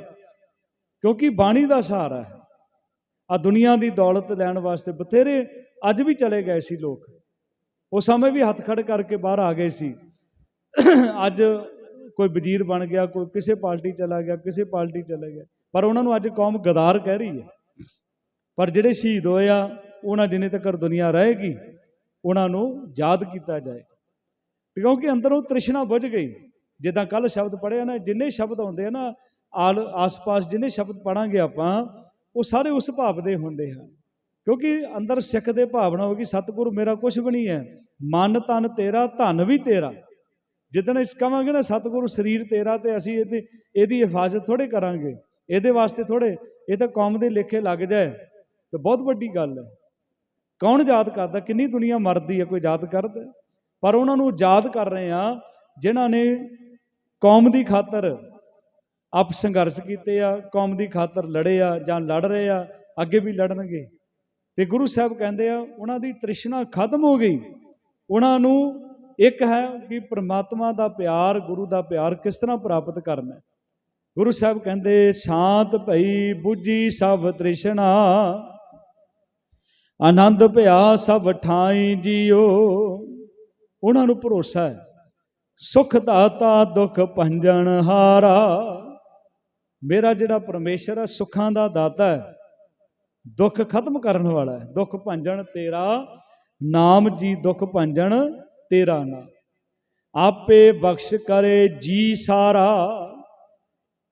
ਕਿਉਂਕਿ ਬਾਣੀ ਦਾ ਸਹਾਰਾ ਹੈ। ਆ ਦੁਨੀਆ ਦੀ ਦੌਲਤ ਲੈਣ ਵਾਸਤੇ ਬਥੇਰੇ ਅੱਜ ਵੀ ਚਲੇ ਗਏ ਸੀ ਲੋਕ। ਉਸ ਸਮੇਂ ਵੀ ਹੱਥ ਖੜ ਕਰਕੇ ਬਾਹਰ ਆ ਗਏ ਸੀ। ਅੱਜ ਕੋਈ ਵਜ਼ੀਰ ਬਣ ਗਿਆ, ਕੋਈ ਕਿਸੇ ਪਾਰਟੀ ਚਲਾ ਗਿਆ, ਕਿਸੇ ਪਾਰਟੀ ਚਲੇ ਗਿਆ। ਪਰ ਉਹਨਾਂ ਨੂੰ ਅੱਜ ਕੌਮ ਗਦਾਰ ਕਹਿ ਰਹੀ ਹੈ। ਪਰ ਜਿਹੜੇ ਸ਼ਹੀਦ ਹੋਏ ਆ, ਉਹਨਾਂ ਜਿੰਨੇ ਤੱਕ ਦੁਨੀਆ ਰਹੇਗੀ, ਉਹਨਾਂ ਨੂੰ ਯਾਦ ਕੀਤਾ ਜਾਏ। ਕਿਉਂਕਿ ਅੰਦਰੋਂ ਤ੍ਰਿਸ਼ਨਾ ਬੁਝ ਗਈ। ਜਿੱਦਾਂ ਕੱਲ ਸ਼ਬਦ ਪੜ੍ਹਿਆ ਨਾ, ਜਿੰਨੇ ਸ਼ਬਦ ਆਉਂਦੇ ਆ ਨਾ, ਆਲ ਆਸ-ਪਾਸ ਜਿੰਨੇ ਸ਼ਬਦ ਪੜਾਂਗੇ ਆਪਾਂ, ਉਹ ਸਾਰੇ ਉਸ ਭਾਵ ਦੇ ਹੁੰਦੇ ਹਨ। ਕਿਉਂਕਿ ਅੰਦਰ ਸਿੱਖ ਦੇ ਭਾਵਨਾ ਹੋਗੀ ਸਤਿਗੁਰੂ ਮੇਰਾ ਕੁਝ ਵੀ ਨਹੀਂ ਹੈ। ਮਨ, ਤਨ ਤੇਰਾ, ਧਨ ਵੀ ਤੇਰਾ। ਜਿੱਦਣ ਇਸ ਕਵਾਂਗੇ ਨਾ, ਸਤਿਗੁਰੂ ਸਰੀਰ ਤੇਰਾ ਤੇ ਅਸੀਂ ਇਹਦੀ ਇਹਦੀ ਹਿਫਾਜ਼ਤ ਥੋੜੇ ਕਰਾਂਗੇ। ਇਹਦੇ ਵਾਸਤੇ ਥੋੜੇ ਇਹ ਤਾਂ ਕੌਮ ਦੇ ਲੇਖੇ ਲੱਗ ਜਾਏ। ਤੇ ਬਹੁਤ ਵੱਡੀ ਗੱਲ ਹੈ। ਕੌਣ ਯਾਦ ਕਰਦਾ, ਕਿੰਨੀ ਦੁਨੀਆ ਮਰਦੀ ਹੈ, ਕੋਈ ਯਾਦ ਕਰਦਾ? ਪਰ ਉਹਨਾਂ ਨੂੰ ਯਾਦ ਕਰ ਰਹੇ ਆ ਜਿਨ੍ਹਾਂ ਨੇ ਕੌਮ ਦੀ ਖਾਤਰ ਆਪ ਸੰਘਰਸ਼ ਕੀਤੇ ਆ, ਕੌਮ ਦੀ ਖਾਤਰ ਲੜੇ ਆ ਜਾਂ ਲੜ ਰਹੇ ਆ, ਅੱਗੇ ਵੀ ਲੜਨਗੇ। ਤੇ ਗੁਰੂ ਸਾਹਿਬ ਕਹਿੰਦੇ ਆ, ਉਹਨਾਂ ਦੀ ਤ੍ਰਿਸ਼ਨਾ ਖਤਮ ਹੋ ਗਈ। ਉਹਨਾਂ ਨੂੰ ਇੱਕ ਹੈ ਕਿ ਪ੍ਰਮਾਤਮਾ ਦਾ ਪਿਆਰ, ਗੁਰੂ ਦਾ ਪਿਆਰ ਕਿਸ ਤਰ੍ਹਾਂ ਪ੍ਰਾਪਤ ਕਰਨਾ ਹੈ। ਗੁਰੂ ਸਾਹਿਬ ਕਹਿੰਦੇ, ਸ਼ਾਂਤ ਭਈ 부ਜੀ ਸਭ ਤ੍ਰਿਸ਼ਨਾ, ਆਨੰਦ ਭਇਆ ਸਭ ਠਾਈ ਜੀਓ। ਉਹਨਾਂ ਨੂੰ ਭਰੋਸਾ ਹੈ, ਸੁਖ ਦਾਤਾ, ਦੁਖ ਭੰਜਨ ਹਾਰਾ ਮੇਰਾ ਜਿਹੜਾ ਪਰਮੇਸ਼ਰ ਹੈ, ਸੁੱਖਾਂ ਦਾ ਦਾਤਾ ਹੈ। ਦੁੱਖ ਖਤਮ ਕਰਨ ਵਾਲਾ ਹੈ। ਦੁੱਖ ਭੰਜਣ ਤੇਰਾ ਨਾਮ ਜੀ, ਦੁੱਖ ਭੰਜਣ ਤੇਰਾ ਨਾਮ। ਆਪੇ ਬਖਸ਼ ਕਰੇ ਜੀ ਸਾਰਾ।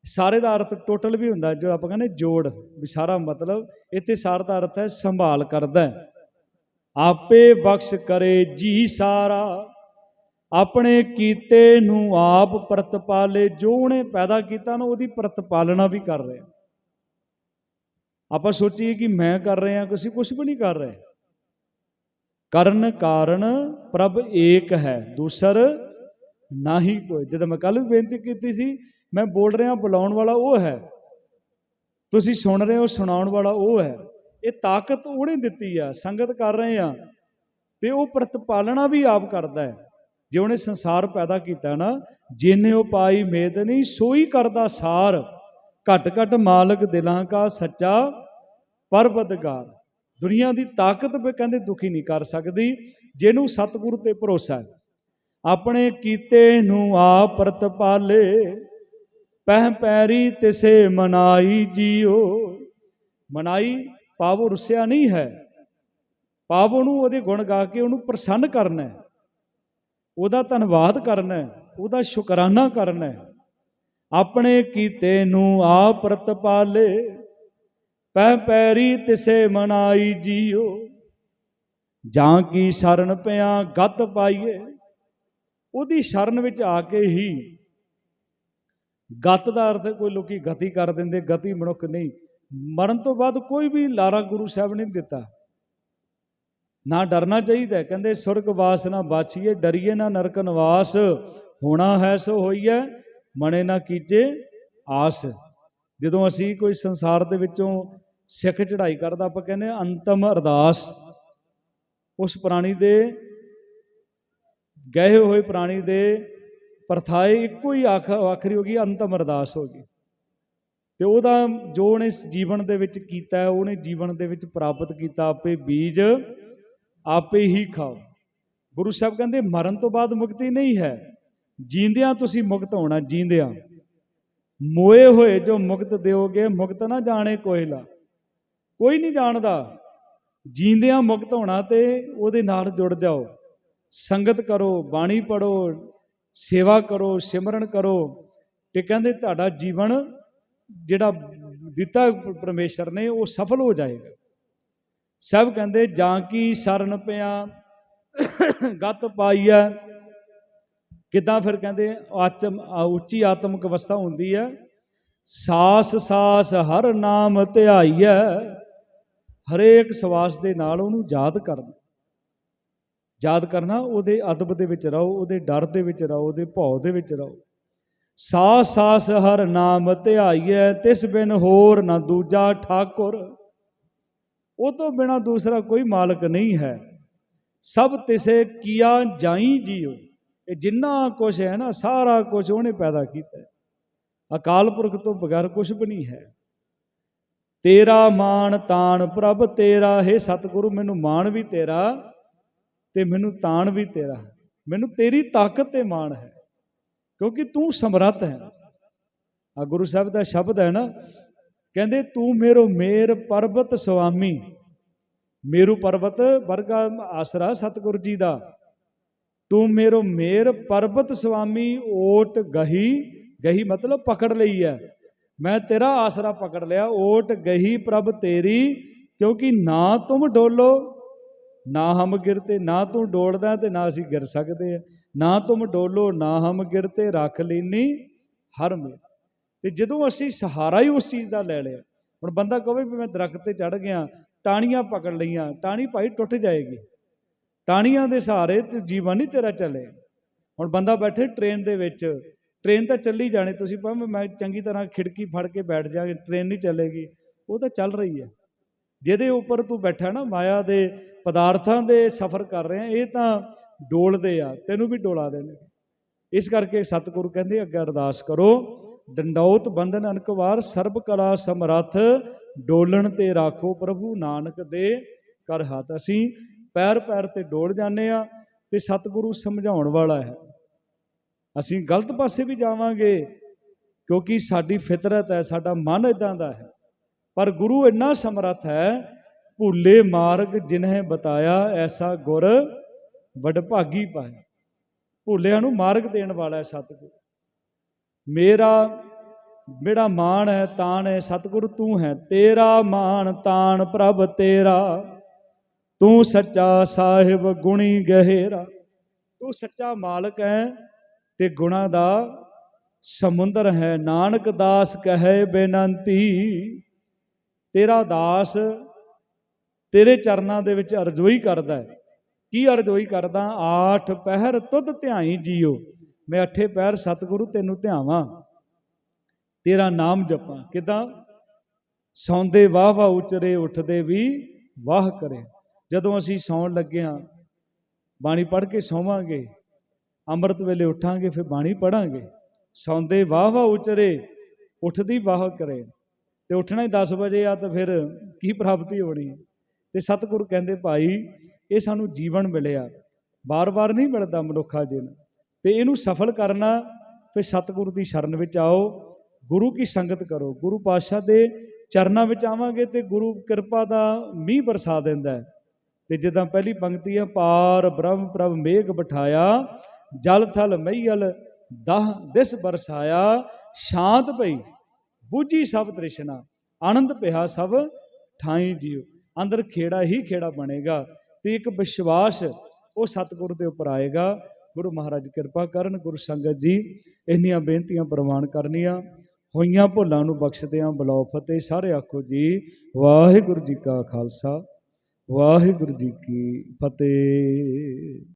ਸਾਰੇ ਦਾ ਅਰਥ ਟੋਟਲ ਵੀ ਹੁੰਦਾ ਜੋ ਆਪਾਂ ਕਹਿੰਦੇ ਜੋੜ। ਵੀ ਸਾਰਾ ਮਤਲਬ ਇੱਥੇ ਸਾਰ ਦਾ ਅਰਥ ਹੈ ਸੰਭਾਲ ਕਰਦਾ ਆਪੇ ਬਖਸ਼ ਕਰੇ ਜੀ ਸਾਰਾ। ਆਪਣੇ ਕੀਤੇ ਨੂੰ ਆਪ ਪ੍ਰਤਪਾਲੇ। ਜੋ ਉਹਨੇ ਪੈਦਾ ਕੀਤਾ ਨਾ, ਉਹਦੀ ਪ੍ਰਤਪਾਲਣਾ ਵੀ ਕਰ ਰਿਹਾ। ਆਪਾਂ ਸੋਚੀਏ ਕਿ ਮੈਂ ਕਰ ਰਿਹਾ ਤੁਸੀਂ ਕੁਝ ਵੀ ਨਹੀਂ ਕਰ ਰਹੇ। ਕਰਨ ਕਾਰਨ ਪ੍ਰਭ ਏਕ ਹੈ, ਦੂਸਰ ਨਾਹੀ ਕੋਈ। ਜਦੋਂ ਮੈਂ ਕੱਲ ਵੀ ਬੇਨਤੀ ਕੀਤੀ ਸੀ, ਮੈਂ ਬੋਲ ਰਿਹਾ ਬੁਲਾਉਣ ਵਾਲਾ ਉਹ ਹੈ। ਤੁਸੀਂ ਸੁਣ ਰਹੇ ਹੋ, ਸੁਣਾਉਣ ਵਾਲਾ ਉਹ ਹੈ। ਇਹ ਤਾਕਤ ਉਹਨੇ ਦਿੱਤੀ ਆ, ਸੰਗਤ ਕਰ ਰਹੇ ਆ। ਤੇ ਉਹ ਪ੍ਰਤਪਾਲਣਾ ਵੀ ਆਪ ਕਰਦਾ ਹੈ। ਜੇ ਉਹਨੇ ਸੰਸਾਰ ਪੈਦਾ ਕੀਤਾ ਨਾ, ਜਿਨੇ ਉਹ ਪਾਈ ਮੇਦ ਨਹੀਂ, ਸੋਈ ਕਰਦਾ ਸਾਰ। ਘਟ ਘਟ ਮਾਲਕ ਦਿਲਾਂ ਕਾ ਸੱਚਾ ਪਰਬਦਗਾਰ ਦੁਨੀਆ ਦੀ ਤਾਕਤ ਵੀ ਕਹਿੰਦੇ ਦੁਖੀ ਨਹੀਂ ਕਰ ਸਕਦੀ, ਜਿਹਨੂੰ ਸਤਿਗੁਰ ਤੇ ਭਰੋਸਾ ਹੈ। ਆਪਣੇ ਕੀਤੇ ਨੂੰ ਆਪ ਪ੍ਰਤਪਾਲੇ ਪਹਿ ਪੈਰੀ ਤਿਸੇ ਮਨਾਈ ਜੀਓ। ਮਨਾਈ ਪਾਵੋ ਰੁੱਸਿਆ ਨਹੀਂ ਹੈ। ਪਾਵੋ ਨੂੰ ਉਹਦੇ ਗੁਣ ਗਾ ਕੇ ਉਹਨੂੰ ਪ੍ਰਸੰਨ ਕਰਨਾ ਹੈ। ਉਹਦਾ ਧੰਨਵਾਦ ਕਰਨਾ ਹੈ। ਉਹਦਾ ਸ਼ੁਕਰਾਨਾ ਕਰਨਾ ਹੈ। ਆਪਣੇ ਕੀਤੇ ਨੂੰ ਆਪ ਪ੍ਰਤਪਾਲੇ ਪੈ ਪੈਰੀ ਤਿਸੇ ਮਨਾਈ ਜੀਓ। ਜਾਂ ਕੀ ਸ਼ਰਨ ਪਿਆ ਗੱਤ ਪਾਈਏ। ਉਹਦੀ ਸ਼ਰਨ ਵਿੱਚ ਆ ਕੇ ਹੀ ਗੱਤ ਦਾ ਅਰਥ ਕੋਈ ਲੋਕੀ ਗਤੀ ਕਰ ਦਿੰਦੇ, ਗਤੀ ਮਨੁੱਖ ਨਹੀਂ। ਮਰਨ ਤੋਂ ਬਾਅਦ ਕੋਈ ਵੀ ਲਾਰਾ ਗੁਰੂ ਸਾਹਿਬ ਨੇ ਦਿੱਤਾ। ਨਾ ਡਰਨਾ ਚਾਹੀਦਾ, ਕਹਿੰਦੇ ਸੁਰਗ ਵਾਸ ਨਾ ਬਾਛੀਏ, ਡਰੀਏ ਨਾ ਨਰਕ ਨਿਵਾਸ। ਹੋਣਾ ਹੈ ਸੋ ਹੋਈਐ ਮਣੇ ਨਾ ਕੀਜੇ ਆਸ। ਜਦੋਂ ਅਸੀਂ ਕੋਈ ਸੰਸਾਰ ਦੇ ਵਿੱਚੋਂ ਸਿੱਖ ਚੜ੍ਹਾਈ ਕਰਦਾ, ਆਪਾਂ ਕਹਿੰਦੇ ਅੰਤਮ ਅਰਦਾਸ। ਉਸ ਪ੍ਰਾਣੀ ਦੇ ਗਏ ਹੋਏ ਪ੍ਰਾਣੀ ਦੇ ਪਰਥਾਏ ਇੱਕੋ ਹੀ ਆਖ, ਆਖਰੀ ਹੋ ਗਈ, ਅੰਤਮ ਅਰਦਾਸ ਹੋ ਗਈ। ਤੇ ਉਹਦਾ ਜੋ ਉਹਨੇ ਜੀਵਨ ਦੇ ਵਿੱਚ ਕੀਤਾ, ਉਹਨੇ ਜੀਵਨ ਦੇ ਵਿੱਚ ਪ੍ਰਾਪਤ ਕੀਤਾ, ਆਪੇ ਬੀਜ ਆਪੇ ਹੀ ਖਾਓ। ਗੁਰੂ ਸਾਹਿਬ ਕਹਿੰਦੇ, ਮਰਨ ਤੋਂ ਬਾਅਦ ਮੁਕਤੀ ਨਹੀਂ ਹੈ। ਜੀਂਦਿਆਂ ਤੁਸੀਂ ਮੁਕਤ ਹੋਣਾ, ਜੀਂਦਿਆਂ। ਮੋਏ ਹੋਏ ਜੋ ਮੁਕਤ ਦਿਓਗੇ, ਮੁਕਤ ਨਾ ਜਾਣੇ ਕੋਇਲਾ ਕੋਈ ਨਹੀਂ ਜਾਣਦਾ। ਜੀਂਦਿਆਂ ਮੁਕਤ ਹੋਣਾ ਤੇ ਉਹਦੇ ਨਾਲ ਜੁੜ ਜਾਓ। ਸੰਗਤ ਕਰੋ, ਬਾਣੀ ਪੜੋ ਸੇਵਾ ਕਰੋ, ਸਿਮਰਨ ਕਰੋ। ਤੇ ਕਹਿੰਦੇ ਤੁਹਾਡਾ ਜੀਵਨ ਜਿਹੜਾ ਦਿੱਤਾ ਪਰਮੇਸ਼ਰ ਨੇ, ਉਹ ਸਫਲ ਹੋ ਜਾਏਗਾ। ਸਭ ਕਹਿੰਦੇ, ਜਾਂ ਕੀ ਸਰਨ ਪਿਆ, ਗੱਤ ਪਾਈਐ ਕਿੱਦਾਂ ਫਿਰ ਕਹਿੰਦੇ ਆਤਮ ਉੱਚੀ ਆਤਮਿਕ ਅਵਸਥਾ ਹੁੰਦੀ ਹੈ। ਸਾਸ ਸਾਸ, ਹਰ ਨਾਮ ਧਿਆਈਐ। ਹਰੇਕ ਸਵਾਸ ਦੇ ਨਾਲ ਉਹਨੂੰ ਯਾਦ ਕਰਨਾ। ਯਾਦ ਕਰਨਾ, ਉਹਦੇ ਅਦਬ ਦੇ ਵਿੱਚ ਰਹੋ, ਉਹਦੇ ਡਰ ਦੇ ਵਿੱਚ ਰਹੋ, ਉਹਦੇ ਭੌ ਦੇ ਵਿੱਚ ਰਹੋ। ਸਾਸ ਸਾਸ, ਹਰ ਨਾਮ ਧਿਆਈਐ। ਤਿਸ ਬਿਨ ਹੋਰ ਨਾ ਦੂਜਾ ਠਾਕੁਰ। ਉਹ ਤੋਂ ਬਿਨਾ ਦੂਸਰਾ ਕੋਈ ਮਾਲਕ ਨਹੀਂ ਹੈ। ਸਭ ਤਿਸੇ ਕੀਆ ਜਾਈ ਜੀਓ। ਇਹ ਜਿੰਨਾ ਕੁਝ ਹੈ ਨਾ, ਸਾਰਾ ਕੁਝ ਉਹਨੇ ਪੈਦਾ ਕੀਤਾ ਅਕਾਲ ਪੁਰਖ ਤੋਂ ਬਗੈਰ ਕੁਝ ਵੀ ਨਹੀਂ ਹੈ। ਤੇਰਾ ਮਾਣ ਤਾਣ ਪ੍ਰਭ, ਤੇਰਾ ਹੈ ਸਤਿਗੁਰੂ, ਮੈਨੂੰ ਮਾਣ ਵੀ ਤੇਰਾ ਤੇ ਮੈਨੂੰ ਤਾਣ ਵੀ ਤੇਰਾ ਮੈਨੂੰ ਤੇਰੀ ਤਾਕਤ ਤੇ ਮਾਣ ਹੈ, ਕਿਉਂਕਿ ਤੂੰ ਸਮਰੱਥ ਹੈ। ਆ ਗੁਰੂ ਸਾਹਿਬ ਦਾ ਸ਼ਬਦ ਹੈ ਨਾ, ਕਹਿੰਦੇ ਤੂੰ ਮੇਰੋ ਮੇਰ ਪਰਬਤ ਸੁਆਮੀ, ਮੇਰੂ ਪਰਬਤ ਵਰਗਾ ਆਸਰਾ ਸਤਿਗੁਰੂ ਜੀ ਦਾ। ਤੂੰ ਮੇਰੋ ਮੇਰ ਪਰਬਤ ਸੁਆਮੀ ਓਟ ਗਹੀ ਗਹੀ ਮਤਲਬ ਪਕੜ ਲਈ ਹੈ। ਮੈਂ ਤੇਰਾ ਆਸਰਾ ਪਕੜ ਲਿਆ, ਓਟ ਗਹੀ ਪ੍ਰਭ ਤੇਰੀ, ਕਿਉਂਕਿ ਨਾ ਤੁਮ ਡੋਲੋ, ਨਾ ਹਮ ਗਿਰਤੇ, ਨਾ ਤੂੰ ਡੋਲਦਾ ਤੇ ਨਾ ਅਸੀਂ ਗਿਰ ਸਕਦੇ ਆ ਨਾ ਤੁਮ ਡੋਲੋ, ਨਾ ਹਮ ਗਿਰਤੇ, ਰੱਖ ਲੈਨੀ ਹਰ ਮੇ ਤੇ ਜਦੋਂ ਅਸੀਂ ਸਹਾਰਾ ਹੀ ਉਸ ਚੀਜ਼ ਦਾ ਲੈ ਲਿਆ, ਹੁਣ ਬੰਦਾ ਕਹੇ ਵੀ ਮੈਂ ਦਰਖਤ ਤੇ ਚੜ ਗਿਆ ਟਾਣੀਆਂ ਪਕੜ ਲਈਆਂ ਟਾਣੀ ਭਾਈ ਟੁੱਟ ਜਾਏਗੀ। ਟਾਣੀਆਂ ਦੇ ਸਹਾਰੇ ਤੇ ਜੀਵਨ ਨਹੀਂ ਤੇਰਾ ਚੱਲੇ। ਹੁਣ ਬੰਦਾ ਬੈਠੇ ਟ੍ਰੇਨ ਦੇ ਵਿੱਚ ਟ੍ਰੇਨ ਤਾਂ ਚੱਲੀ ਜਾਣੀ, ਤੁਸੀਂ ਭਾਵੇਂ ਮੈਂ ਚੰਗੀ ਤਰ੍ਹਾਂ ਖਿੜਕੀ ਫੜ ਕੇ ਬੈਠ ਜਾਗੇ ਟ੍ਰੇਨ ਨਹੀਂ ਚੱਲੇਗੀ, ਉਹ ਤਾਂ ਚੱਲ ਰਹੀ ਹੈ। ਜਿਹਦੇ ਉੱਪਰ ਤੂੰ ਬੈਠਾ ਨਾ, ਮਾਇਆ ਦੇ ਪਦਾਰਥਾਂ ਦੇ ਸਫ਼ਰ ਕਰ ਰਿਹਾ, ਇਹ ਤਾਂ ਡੋਲਦੇ ਆ, ਤੈਨੂੰ ਵੀ ਡੋਲਾ ਦੇਣਗੇ। ਇਸ ਕਰਕੇ ਸਤਿਗੁਰੂ ਕਹਿੰਦੇ, ਅੱਗੇ ਅਰਦਾਸ ਕਰੋ, ਡੰਡੌਤ ਬੰਧਨ ਅਨਕਵਾਰ, ਸਰਬ ਕਲਾ ਸਮਰੱਥ, ਡੋਲਣ ਤੇ ਰਾਖੋ ਪ੍ਰਭੂ, ਨਾਨਕ ਦੇ ਕਰ ਹੱਥ। ਅਸੀਂ ਪੈਰ ਪੈਰ ਤੇ ਡੋਲ ਜਾਂਦੇ ਆ ਤੇ ਸਤਿਗੁਰੂ ਸਮਝਾਉਣ ਵਾਲਾ ਹੈ। ਅਸੀਂ ਗਲਤ ਪਾਸੇ ਵੀ ਜਾਵਾਂਗੇ ਕਿਉਂਕਿ ਸਾਡੀ ਫਿਤਰਤ ਹੈ, ਸਾਡਾ ਮਨ ਇਦਾਂ ਦਾ ਹੈ। ਪਰ ਗੁਰੂ ਇੰਨਾ ਸਮਰੱਥ ਹੈ, ਭੁੱਲੇ ਮਾਰਗ ਜਿਨਹਿ ਬਤਾਇਆ ਐਸਾ ਗੁਰ ਵਡਭਾਗੀ ਪਾਇਆ। ਭੁੱਲਿਆਂ ਨੂੰ ਮਾਰਗ ਦੇਣ ਵਾਲਾ ਹੈ ਸਤਿਗੁਰੂ। ਮੇਰਾ ਮੇਰਾ ਮਾਣ ਹੈ, ਤਾਣ ਹੈ, ਸਤਿਗੁਰੂ ਤੂੰ ਹੈ। ਤੇਰਾ ਮਾਣ ਤਾਣ ਪ੍ਰਭ ਤੇਰਾ। ਤੂੰ ਸੱਚਾ ਸਾਹਿਬ ਗੁਣੀ ਗਹਿਰਾ। ਤੂੰ ਸੱਚਾ ਮਾਲਕ ਹੈ ਤੇ ਗੁਣਾ ਦਾ ਸਮੁੰਦਰ ਹੈ। ਨਾਨਕ ਦਾਸ ਕਹੇ ਬੇਨੰਤੀ, ਤੇਰਾ ਦਾਸ ਤੇਰੇ ਚਰਨਾਂ ਦੇ ਵਿੱਚ ਅਰਜ਼ੋਈ ਕਰਦਾ ਹੈ। ਕੀ ਅਰਜ਼ੋਈ ਕਰਦਾ? ਆਠ ਪਹਿਰ ਤੁਧ ਧਿਆਈ ਜੀਓ। ਮੈਂ ਅੱਠੇ ਪਹਿਰ ਸਤਿਗੁਰੂ ਤੈਨੂੰ ਧਿਆਵਾਂ। ਤੇਰਾ ਨਾਮ ਜਪਾਂ। ਕਿਦਾਂ? ਸੌਂਦੇ ਵਾਹ ਵਾਹ ਉਚਰੇ, ਉੱਠਦੇ ਵੀ ਵਾਹ ਕਰੇ। ਜਦੋਂ ਅਸੀਂ ਸੌਣ ਲੱਗੇ ਹਾਂ, ਬਾਣੀ ਪੜ੍ਹ ਕੇ ਸੌਵਾਂਗੇ, ਅੰਮ੍ਰਿਤ ਵੇਲੇ ਉੱਠਾਂਗੇ, ਫਿਰ ਬਾਣੀ ਪੜਾਂਗੇ ਸੌਂਦੇ ਵਾਹ ਵਾਹ ਉਚਰੇ, ਉੱਠਦੀ ਵਾਹ ਕਰੇ। ਤੇ ਉੱਠਣਾ ਹੀ 10 ਵਜੇ ਆ ਤਾਂ ਫਿਰ ਕੀ ਪ੍ਰਾਪਤੀ ਹੋਣੀ? ਤੇ ਸਤਿਗੁਰੂ ਕਹਿੰਦੇ, ਭਾਈ, ਇਹ ਸਾਨੂੰ ਜੀਵਨ ਮਿਲਿਆ। ਬਾਰ-ਬਾਰ ਨਹੀਂ ਮਿਲਦਾ ਮਨੁੱਖਾ ਜੀ ਨੂੰ ਤੇ ਇਹਨੂੰ ਸਫਲ ਕਰਨਾ, ਫਿਰ ਸਤਿਗੁਰੂ ਦੀ ਸ਼ਰਨ ਵਿੱਚ ਆਓ। ਗੁਰੂ ਕੀ ਸੰਗਤ ਕਰੋ। ਗੁਰੂ ਪਾਤਸ਼ਾਹ ਦੇ ਚਰਨਾਂ ਵਿੱਚ ਆਵਾਂਗੇ ਤੇ ਗੁਰੂ ਕਿਰਪਾ ਦਾ ਮੀਂਹ ਬਰਸਾ ਦਿੰਦਾ ਹੈ। ਤੇ ਜਿੱਦਾਂ ਪਹਿਲੀ ਪੰਕਤੀ ਆ, ਪਾਰ ਬ੍ਰਹਮ ਪ੍ਰਭ ਮੇਘ ਬਿਠਾਇਆ, ਜਲ ਥਲ ਮਈਲ ਦਹ ਦਿਸ ਬਰਸਾਇਆ, ਸ਼ਾਂਤ ਭਈ, ਬੂਝੀ ਸਭ ਤ੍ਰਿਸ਼ਨਾ, ਆਨੰਦ ਪਿਆ ਸਭ ਠਾਈ ਜੀਓ ਅੰਦਰ ਖੇੜਾ ਹੀ ਖੇੜਾ ਬਣੇਗਾ, ਤੇ ਇੱਕ ਵਿਸ਼ਵਾਸ ਉਹ ਸਤਿਗੁਰ ਦੇ ਉੱਪਰ ਆਏਗਾ। ਗੁਰੂ ਮਹਾਰਾਜ ਕਿਰਪਾ ਕਰਨ, ਗੁਰੂ ਸੰਗਤ ਜੀ, ਇੰਨੀਆਂ ਬੇਨਤੀਆਂ ਪ੍ਰਵਾਨ ਕਰਨੀਆਂ, ਹੋਈਆਂ ਭੁੱਲਾਂ ਨੂੰ ਬਖਸ਼ਦਿਆਂ ਬਲਾਉ ਫਤਿਹ, ਸਾਰੇ ਆਖੋ ਜੀ, ਵਾਹਿਗੁਰੂ ਜੀ ਕਾ ਖਾਲਸਾ। ਵਾਹਿਗੁਰੂ ਜੀ ਕੀ ਫਤਿਹ।